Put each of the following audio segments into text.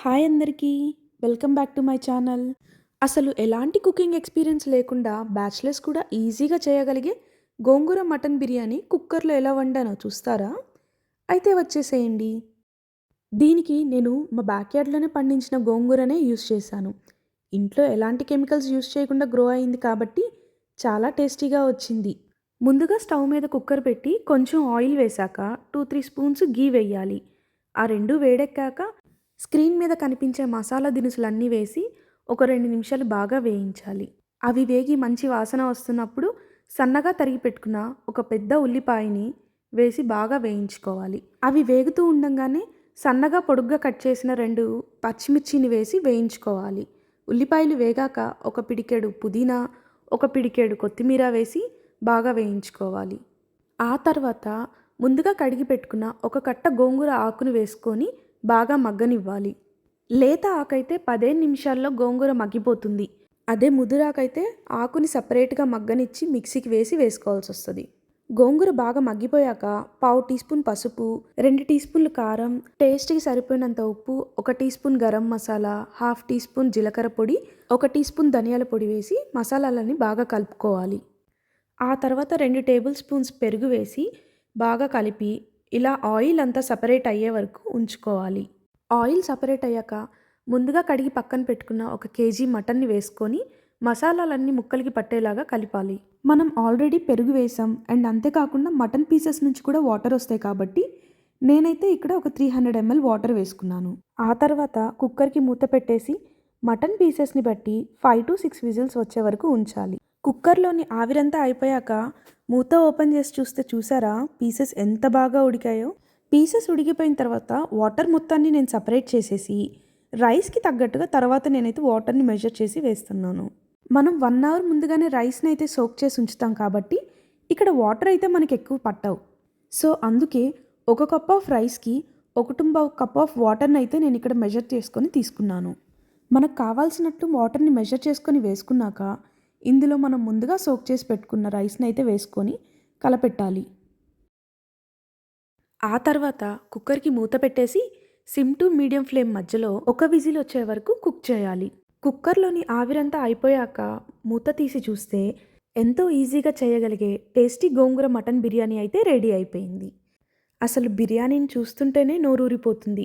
Hi అందరికీ welcome back to my channel. అసలు ఎలాంటి కుకింగ్ ఎక్స్పీరియన్స్ లేకుండా బ్యాచిలర్స్ కూడా ఈజీగా చేయగలిగే గోంగూర మటన్ బిర్యానీ కుక్కర్లో ఎలా వండానో చూస్తారా? అయితే వచ్చేసేయండి. దీనికి నేను మా బ్యాక్యార్డ్లోనే పండించిన గోంగూరనే యూస్ చేశాను. ఇంట్లో ఎలాంటి కెమికల్స్ యూస్ చేయకుండా గ్రో అయింది కాబట్టి చాలా టేస్టీగా వచ్చింది. ముందుగా స్టవ్ మీద కుక్కర్ పెట్టి కొంచెం ఆయిల్ వేశాక టూ త్రీ స్పూన్స్ గీ వేయాలి. ఆ రెండు వేడెక్కాక స్క్రీన్ మీద కనిపించే మసాలా దినుసులన్నీ వేసి ఒక రెండు నిమిషాలు బాగా వేయించాలి. అవి వేగి మంచి వాసన వస్తున్నప్పుడు సన్నగా తరిగి పెట్టుకున్న ఒక పెద్ద ఉల్లిపాయని వేసి బాగా వేయించుకోవాలి. అవి వేగుతూ ఉండంగానే సన్నగా పొడుగ్గా కట్ చేసిన రెండు పచ్చిమిర్చిని వేసి వేయించుకోవాలి. ఉల్లిపాయలు వేగాక ఒక పిడికేడు పుదీనా ఒక పిడికేడు కొత్తిమీర వేసి బాగా వేయించుకోవాలి. ఆ తర్వాత ముందుగా కడిగి పెట్టుకున్న ఒక కట్ట గోంగూర ఆకును వేసుకొని బాగా మగ్గనివ్వాలి. లేత ఆకైతే పదిహేను నిమిషాల్లో గోంగూర మగ్గిపోతుంది. అదే ముదురాకైతే ఆకుని సపరేట్గా మగ్గనిచ్చి మిక్సీకి వేసి వేసుకోవాల్సి వస్తుంది. గోంగూర బాగా మగ్గిపోయాక పావు టీ స్పూన్ పసుపు రెండు టీ స్పూన్లు కారం టేస్ట్కి సరిపోయినంత ఉప్పు ఒక teaspoon garam masala half teaspoon జీలకర్ర పొడి ఒక టీ స్పూన్ ధనియాల పొడి వేసి మసాలాలని బాగా కలుపుకోవాలి. ఆ తర్వాత రెండు టేబుల్ స్పూన్స్ పెరుగు వేసి బాగా కలిపి ఇలా ఆయిల్ అంతా సపరేట్ అయ్యే వరకు ఉంచుకోవాలి. ఆయిల్ సపరేట్ అయ్యాక ముందుగా కడిగి పక్కన పెట్టుకున్న ఒక కేజీ మటన్ని వేసుకొని మసాలాలన్నీ ముక్కలకి పట్టేలాగా కలిపాలి. మనం ఆల్రెడీ పెరుగు వేసాం అండ్ అంతేకాకుండా మటన్ పీసెస్ నుంచి కూడా వాటర్ వస్తాయి కాబట్టి నేనైతే ఇక్కడ ఒక త్రీ హండ్రెడ్ ఎంఎల్ వాటర్ వేసుకున్నాను. ఆ తర్వాత కుక్కర్కి మూత పెట్టేసి మటన్ పీసెస్ని బట్టి ఫైవ్ టు సిక్స్ విజిల్స్ వచ్చే వరకు ఉంచాలి. కుక్కర్లోని ఆవిరంతా అయిపోయాక మూత ఓపెన్ చేసి చూస్తే చూసారా? పీసెస్ ఎంత బాగా ఉడికాయో? పీసెస్ ఉడికిపోయిన తర్వాత వాటర్ మొత్తాన్ని నేను సపరేట్ చేసేసి రైస్కి తగ్గట్టుగా తర్వాత నేనైతే వాటర్ని మెజర్ చేసి వేస్తున్నాను. మనం వన్ అవర్ ముందుగానే రైస్ని అయితే సోక్ చేసి ఉంచుతాం కాబట్టి ఇక్కడ వాటర్ అయితే మనకి ఎక్కువ పట్టవు. సో అందుకే ఒక కప్ ఆఫ్ రైస్కి ఒకటుంబ కప్ ఆఫ్ వాటర్ని అయితే నేను ఇక్కడ మెజర్ చేసుకొని తీసుకున్నాను. మనకు కావాల్సినట్టు వాటర్ని మెజర్ చేసుకొని వేసుకున్నాక ఇందులో మనం ముందుగా సోక్ చేసి పెట్టుకున్న రైస్ని అయితే వేసుకొని కలపెట్టాలి. ఆ తర్వాత కుక్కర్కి మూత పెట్టేసి సిమ్ టు మీడియం ఫ్లేమ్ మధ్యలో ఒక విజిల్ వచ్చే వరకు కుక్ చేయాలి. కుక్కర్లోని ఆవిరంతా అయిపోయాక మూత తీసి చూస్తే ఎంతో ఈజీగా చేయగలిగే టేస్టీ గోంగూర మటన్ బిర్యానీ అయితే రెడీ అయిపోయింది. అసలు బిర్యానీని చూస్తుంటేనే నోరూరిపోతుంది.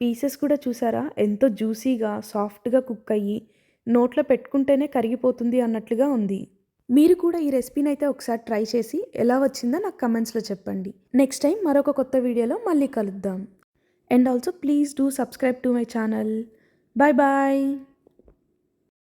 పీసెస్ కూడా చూసారా? ఎంతో జ్యూసీగా సాఫ్ట్గా కుక్ అయ్యి నోట్లో పెట్టుకుంటేనే కరిగిపోతుంది అన్నట్లుగా ఉంది. మీరు కూడా ఈ రెసిపీని అయితే ఒకసారి ట్రై చేసి ఎలా వచ్చిందో నాకు కమెంట్స్లో చెప్పండి. నెక్స్ట్ టైం మరొక కొత్త వీడియోలో మళ్ళీ కలుద్దాం. And also please do subscribe to my channel. Bye bye.